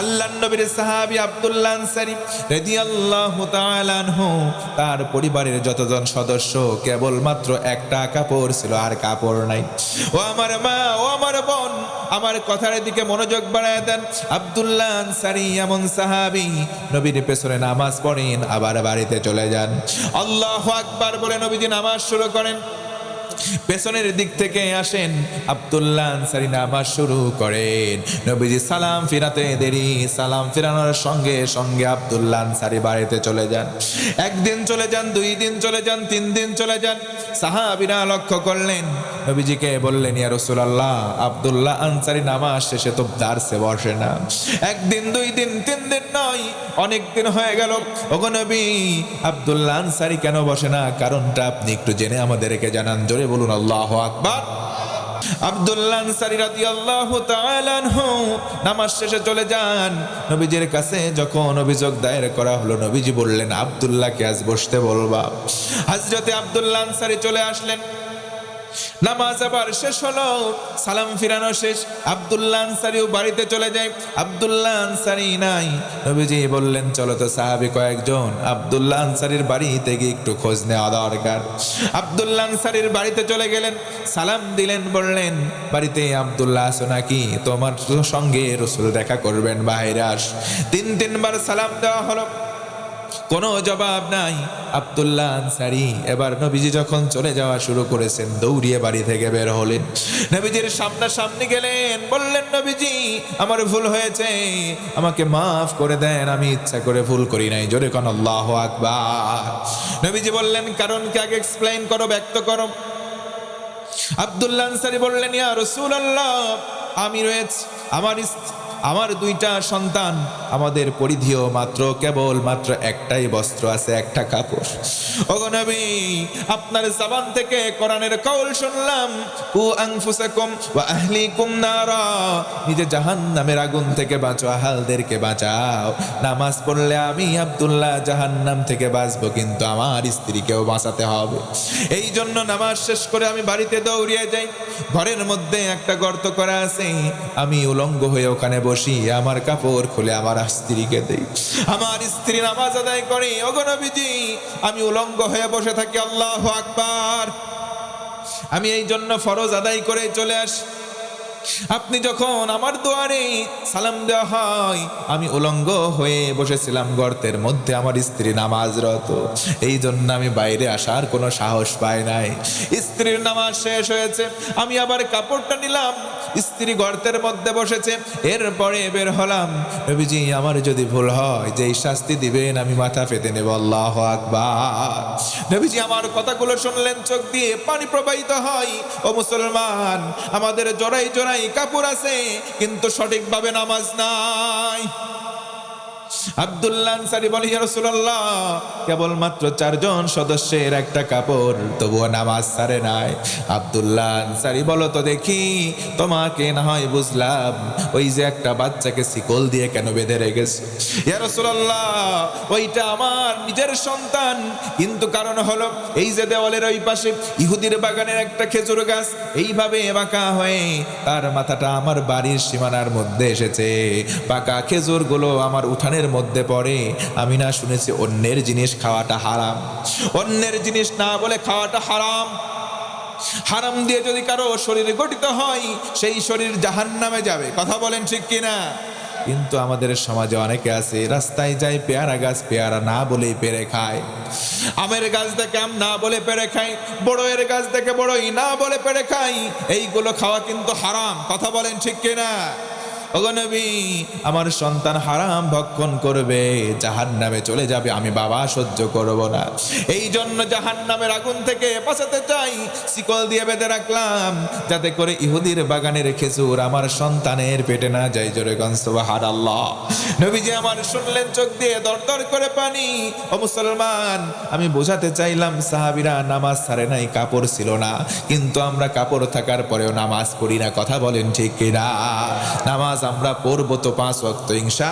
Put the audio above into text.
আল্লাহ নবীর সাহাবী আব্দুল্লাহ আনসারী রাদিয়াল্লাহু তাআলা আনহু, তার পরিবারের যতজন সদস্য, কেবলমাত্র একটা কাপড় ছিল আর কাপড় নাই। ও আমার মা, ও আমার বোন, আমার কথার দিকে মনোযোগ বাড়ায় দেন। আব্দুল্লাহ আনসারী এমন সাহাবী, নবীর পেছনে নামাজ পড়েন, আবার বাড়িতে চলে যান। আল্লাহু আকবার বলে নবীজি নামাজ শুরু করেন। পেছনের দিক থেকে আসেন আব্দুল্লাহ আনসারি নামাজ শুরু করেন। নবীজি সালাম ফিরাতে দেরি, সালাম ফিরানোর সঙ্গে সঙ্গে আব্দুল্লাহ আনসারি বাড়িতে চলে যান। একদিন চলে যান, দুই দিন চলে যান, তিন দিন চলে যান। সাহাবিরা লক্ষ্য করলেন, নবীজিকে বললেন, ইয়া রাসূলুল্লাহ, আব্দুল্লাহ আনসারি নামাজ শেষে তো দার্সে বসে না। একদিন, দুই দিন, তিন দিন নয়, অনেক দিন হয়ে গেল। ওগো নবী, আব্দুল্লাহ আনসারি কেন বসে না? কারণটা আপনি একটু জেনে আমাদেরকে জানান। জোরে বলুন, আল্লাহ আকবার। আব্দুল্লাহ আনসারী নামাজ শেষে চলে যান। কাছে যখন অভিযোগ দায়ের করা হলো, নবীজি বললেন আজ বসতে বলবা। হযরতে আব্দুল্লাহ চলে আসলেন। নামাজ আবার শেষ হলো, সালাম ফিরানো শেষ। আব্দুল্লাহ আনসারিও বাড়িতে চলে যায়। আব্দুল্লাহ আনসারি নাই। নবীজি বললেন, চলো তো সাহাবি কয়েকজন আব্দুল্লাহ আনসারির বাড়িতে গিয়ে একটু খোঁজ নেওয়া দরকার। আব্দুল্লাহ আনসারির বাড়িতে চলে গেলেন, সালাম দিলেন, বললেন, বাড়িতে আব্দুল্লাহ আসো নাকি? তোমার সঙ্গে রসুল দেখা করবেন, বাইরে আস। তিন তিনবার সালাম দেওয়া হলো। কোনো জবাব নাই। আব্দুল্লাহ আনসারি এবার নবীজি যখন চলে যাওয়া শুরু করেছেন, দৌড়িয়ে বাড়ি থেকে বের হলেন। নবীজির সামনাসামনি গেলেন, বললেন, নবীজি, আমার ভুল হয়েছে। আমাকে মাফ করে দেন, আমি ইচ্ছা করে ভুল করি নাই। জোরে কোন আল্লাহ আকবার। নবীজি বললেন, কারণ কে আগে এক্সপ্লেইন করো, ব্যক্ত করো? আব্দুল্লাহ আনসারি বললেন, ইয়া রাসূলুল্লাহ, আমি রয়েছে, আমার আমার দুইটা সন্তান, আমাদের পরিধিও মাত্র কেবল মাত্র একটাই বস্ত্র আছে, একটা কাপড়। ওগো নবী, আপনার জবান থেকে কোরআনের কওল শুনলাম, কু আনফুসাকুম ওয়া আহলিকুম নারা নিজে জাহান্নামের আগুন থেকে বাঁচো, আহালদেরকে বাঁচাও। নামাজ পড়লে আমি আব্দুল্লাহ জাহান্নাম থেকে বাঁচবো, কিন্তু আমার স্ত্রীকেও বাঁচাতে হবে। এই জন্য নামাজ শেষ করে আমি বাড়িতে দৌড়িয়ে যাই। ঘরের মধ্যে একটা গর্ত করা আছে, আমি উলঙ্গ হয়ে ওখানে বসি। আমার কাপড় খুলে আমার স্ত্রীকে দেই। আমার স্ত্রী নামাজ আদায় করে অগণবিজি আমি উলঙ্গ হয়ে বসে থাকি, আল্লাহ আকবার। আমি এই জন্য ফরজ আদায় করে চলে আসি। আপনি যখন আমার দুয়ারে সালাম দেওয়া হয়, আমি উলঙ্গ হয়ে বসেছিলাম গর্তের মধ্যে, আমার স্ত্রী নামাজরত এই জন্য আমি বাইরে আসার কোনো সাহস পাই নাই। স্ত্রীর নামাজ শেষ হয়েছে, আমি আবার কাপড়টা নিলাম। স্ত্রী গর্তের মধ্যে বসেছে, এরপরে বের হলাম। রবিজি আমার যদি ভুল হয় যে শাস্তি দিবেন, আমি মাথা পেতে নেব, আল্লাহ আকবার। নবীজি, আমার কথাগুলো শুনলেন, চোখ দিয়ে পানি প্রবাহিত হয়। ও মুসলমান, আমাদের জোড়াই জোড়াই কাপড় আছে কিন্তু সঠিকভাবে নামাজ নাই। আব্দুল্লাহ আনসারি বলে রাসূলুল্লাহ, কেবলমাত্র চারজন সদস্যের একটা কাপড়, তবুও নামাজ সারে নাই। আব্দুল্লাহ আনসারি, বলো তো দেখি, তোমাকে না হয় বুঝলাম, ওই যে একটা বাচ্চাকে শিকল দিয়ে কেন বেঁধে ওইটা আমার নিজের সন্তান, কিন্তু কারণ হলো, এই যে দেওয়ালের ওই পাশে ইহুদির বাগানের একটা খেজুর গাছ, এইভাবে বাঁকা হয়ে তার মাথাটা আমার বাড়ির সীমানার মধ্যে এসেছে। পাকা খেজুরগুলো আমার উঠানের মধ্যে পড়ে। আমি না শুনেছি অন্যের জিনিস খাওয়াটা হারাম। অন্যের জিনিস না বলে খাওয়াটা হারাম। হারাম দিয়ে যদি কারও শরীর গঠিত হয়, সেই শরীর জাহান নামে যাবে। কথা বলেন ঠিক কিনা? কিন্তু আমাদের সমাজে অনেকে আছে, রাস্তায় যায় পেয়ারা গাছ পেয়ারা না বলেই পেরে খায়। আমের গাছ থেকে আম না বলে পেরে খায় বড়য়ের গাছ থেকে বড়ই না বলে পেরে খাই এইগুলো খাওয়া কিন্তু হারাম। কথা বলেন ঠিক কিনা? অগনবী আমার সন্তান হারাম ভক্ষণ করবে জাহান নামে চলে যাবে, আমি বাবা সহ্য করব না। এই জন্য জাহান নামের আগুন থেকে বাঁচাতে চাই, শিকল দিয়ে বেঁধে রাখলাম, যাতে করে ইহুদির বাগানের খেজুর আমার সন্তানের পেটে না যায়, জোরে গনসবাহার আল্লাহ নবীজি আমার শুনলেন, চোখ দিয়ে দরদর করে পানি। ও মুসলমান, আমি বোঝাতে চাইলাম, সাহাবিরা নামাজ ছাড়ে নাই, কাপড় ছিল না, কিন্তু আমরা কাপড় থাকার পরেও নামাজ পড়ি না, কথা বলেন ঠিক কিনা? নামাজ আমরা পড়ব তো পাঁচ অক্ত ইনশা